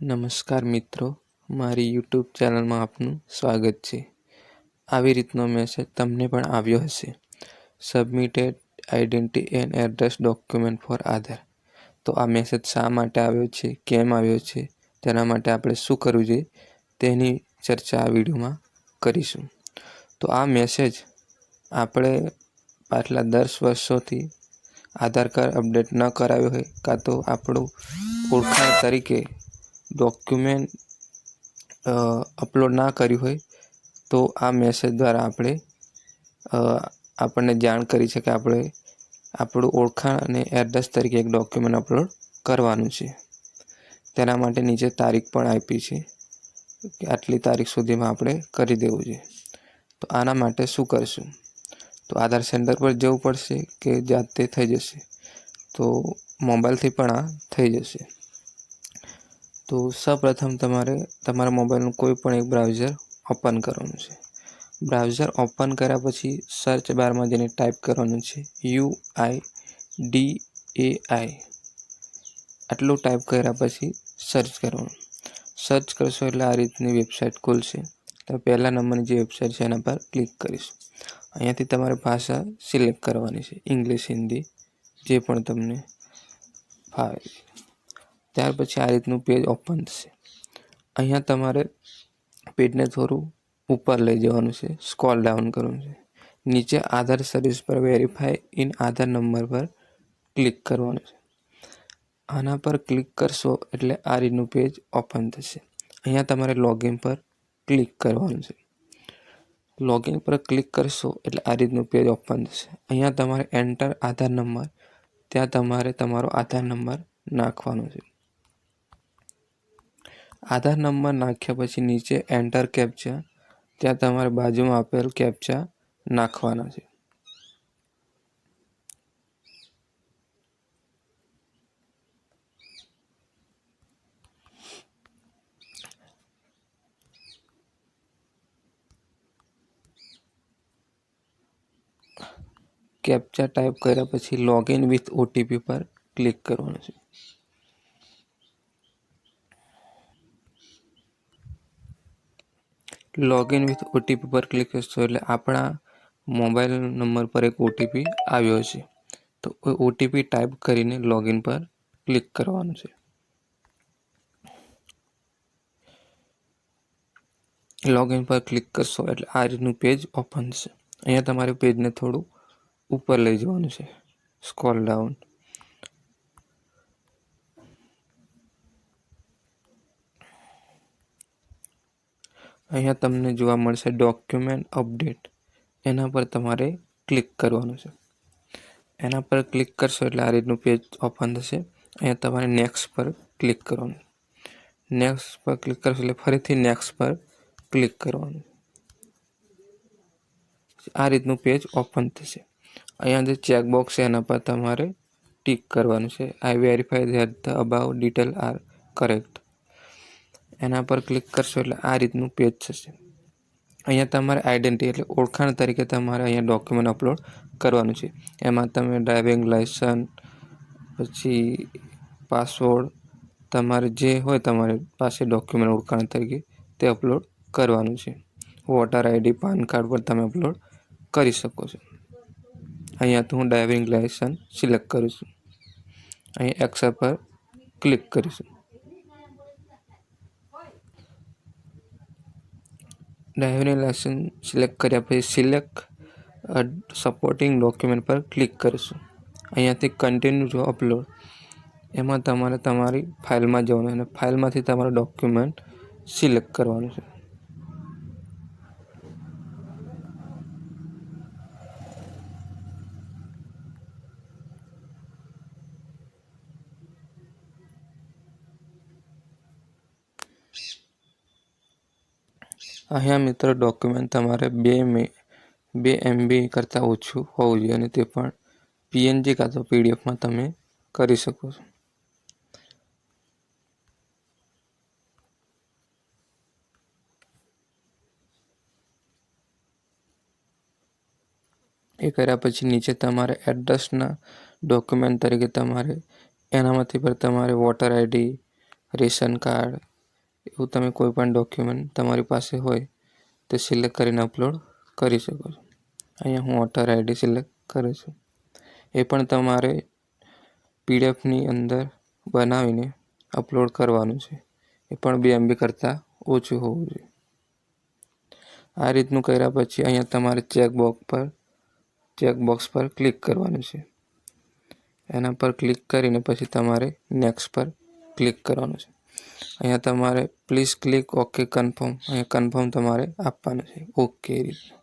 નમસ્કાર મિત્રો, મારી યુટ્યુબ ચેનલમાં આપનું સ્વાગત છે. આવી રીતનો મેસેજ તમને પણ આવ્યો હશે. Submitted identity and address document for Aadhaar તો આ મેસેજ શા માટે આવ્યો છે, કેમ આવ્યો છે, તેના માટે આપણે શું કરવું જોઈએ, તેની ચર્ચા આ વિડીયોમાં કરીશું. તો આ મેસેજ આપણે પાછલા દસ વર્ષોથી આધાર કાર્ડ અપડેટ ન કરાવ્યો હોય, કાં તો આપણું ઓળખાણ તરીકે ડોક્યુમેન્ટ અપલોડ ના કર્યું હોય, તો આ મેસેજ દ્વારા આપણે આપણને જાણ કરી છે કે આપણે, આપણું ઓળખાણ અને એડ્રેસ તરીકે એક ડોક્યુમેન્ટ અપલોડ કરવાનું છે. તેના માટે નીચે તારીખ પણ આપી છે કે આટલી તારીખ સુધીમાં આપણે કરી દેવું છે. તો આના માટે શું કરશું? તો આધાર સેન્ટર પર જવું પડશે કે જાતે થઈ જશે? તો મોબાઈલથી પણ આ થઈ જશે. તો સૌપ્રથમ તમારે તમારા મોબાઈલનું કોઈ પણ એક બ્રાઉઝર ઓપન કરવાનું છે. બ્રાઉઝર ઓપન કર્યા પછી સર્ચ બારમાં જઈને ટાઈપ કરવાનું છે. U I D A I. આટલું ટાઈપ કર્યા પછી સર્ચ કરવાનું. સર્ચ કરશો એટલે આ રીતની વેબસાઇટ ખુલશે. તો પહેલા નંબરની જે વેબસાઇટ છે એના પર ક્લિક કરીશ. અહીંયાથી તમારે ભાષા સિલેક્ટ કરવાની છે. ઇંગ્લિશ, હિન્દી, જે પણ તમને ફાવે ત્યાર પછી આ રીતનું પેજ ઓપન થશે. અહીંયા તમારે પેજને થોડું ઉપર લઈ જવાનું છે સ્કોલ ડાઉન કરવાનું છે. નીચે આધાર સર્વિસ પર વેરીફાઈ ઇન આધાર નંબર પર ક્લિક કરવાનું છે. આના પર ક્લિક કરશો એટલે આ રીતનું પેજ ઓપન થશે. અહીંયા તમારે લોગિન પર ક્લિક કરવાનું છે. લોગિન પર ક્લિક કરશો એટલે આ રીતનું પેજ ઓપન થશે. અહીંયા તમારે એન્ટર આધાર નંબર, ત્યાં તમારે તમારો આધાર નંબર નાખવાનો છે. આધાર નંબર નાખ્યા પછી નીચે એન્ટર કેપ્ચા ત્યાં તમારે બાજુમાં આપેલ કેપ્ચા નાખવાના છે. કેપ્ચા ટાઈપ કર્યા પછી લોગિન વિથ ઓટીપી પર ક્લિક કરવાનું છે. લોગિન વિથ ઓટીપી પર ક્લિક કરશો એટલે આપણા મોબાઈલ નંબર પર એક ઓટીપી આવ્યો છે. તો ઓટીપી ટાઈપ કરીને લોગિન પર ક્લિક કરવાનું છે. લોગિન પર ક્લિક કરશો એટલે આ રીતનું પેજ ઓપન થશે અહીંયા તમારે પેજને થોડું ઉપર લઈ જવાનું છે. સ્કોલ ડાઉન અહીંયા તમને જોવા મળશે ડોક્યુમેન્ટ અપડેટ એના પર તમારે ક્લિક કરવાનું છે. એના પર ક્લિક કરશો એટલે આ રીતનું પેજ ઓપન થશે. અહીંયા તમારે નેક્સ્ટ પર ક્લિક કરવાનું. નેક્સ્ટ પર ક્લિક કરશો એટલે ફરીથી નેક્સ્ટ પર ક્લિક કરવાનું. આ રીતનું પેજ ઓપન થશે. અહીંયા જે ચેકબોક્સ છે એના પર તમારે ટીક કરવાનું છે. I verify that the above detail are correct એના પર ક્લિક કરશો એટલે આ રીતનું પેજ થશે. અહીંયા તમારે આઈડેન્ટિટી એટલે ઓળખાણ તરીકે તમારે અહીંયા ડોક્યુમેન્ટ અપલોડ કરવાનું છે. એમાં તમે ડ્રાઇવિંગ લાઇસન્સ પછી પાસવર્ડ તમારે જે હોય તમારી પાસે ડોક્યુમેન્ટ ઓળખાણ તરીકે તે અપલોડ કરવાનું છે. વોટર આઈડી પાન કાર્ડ પર તમે અપલોડ કરી શકો છો. અહીંયા તો હું ડ્રાઇવિંગ લાઇસન્સ સિલેક્ટ કરું છું. અહીં એક્સેપ્ટ પર ક્લિક કરીશું. ડ્રાઇવિંગ લાઇસન્સ સિલેક્ટ કર્યા પછી સિલેક્ટ સપોર્ટિંગ ડોક્યુમેન્ટ પર ક્લિક કરીશું. અહીંયાથી કન્ટિન્યુ જો અપલોડ એમાં તમારે તમારી ફાઇલમાં જવાનું અને ફાઇલમાંથી તમારું ડોક્યુમેન્ટ સિલેક્ટ કરવાનું છે. અહીંયા મિત્રો ડોક્યુમેન્ટ તમારે બે મે, બે એમબી કરતાં ઓછું હોવું જોઈએ અને તે પણ પીએનજી કાં તો પીડીએફમાં તમે કરી શકો છો. એ કર્યા પછી નીચે તમારે એડ્રેસના ડોક્યુમેન્ટ તરીકે તમારે એનામાંથી પર તમારે વોટર આઈડી રેશન કાર્ડ એવું તમે કોઈ પણ ડોક્યુમેન્ટ તમારી પાસે હોય, તે સિલેક્ટ કરીને અપલોડ કરી શકો છો. અહીંયા હું વોટર આઈડી સિલેક્ટ કરું છું. એ પણ તમારે પીડીએફની અંદર બનાવીને અપલોડ કરવાનું છે. એ પણ બે એમબી કરતાં ઓછું હોવું જોઈએ. આ રીતનું કર્યા પછી અહીંયા તમારે ચેકબોક્સ પર ચેકબોક્સ પર ક્લિક કરવાનું છે. એના પર ક્લિક કરીને પછી તમારે નેક્સ્ટ પર ક્લિક કરવાનું છે. અહીંયા તમારે પ્લીઝ ક્લિક ઓકે કન્ફર્મ અહીંયા કન્ફર્મ તમારે આપવાનું છે. ઓકે રીતના.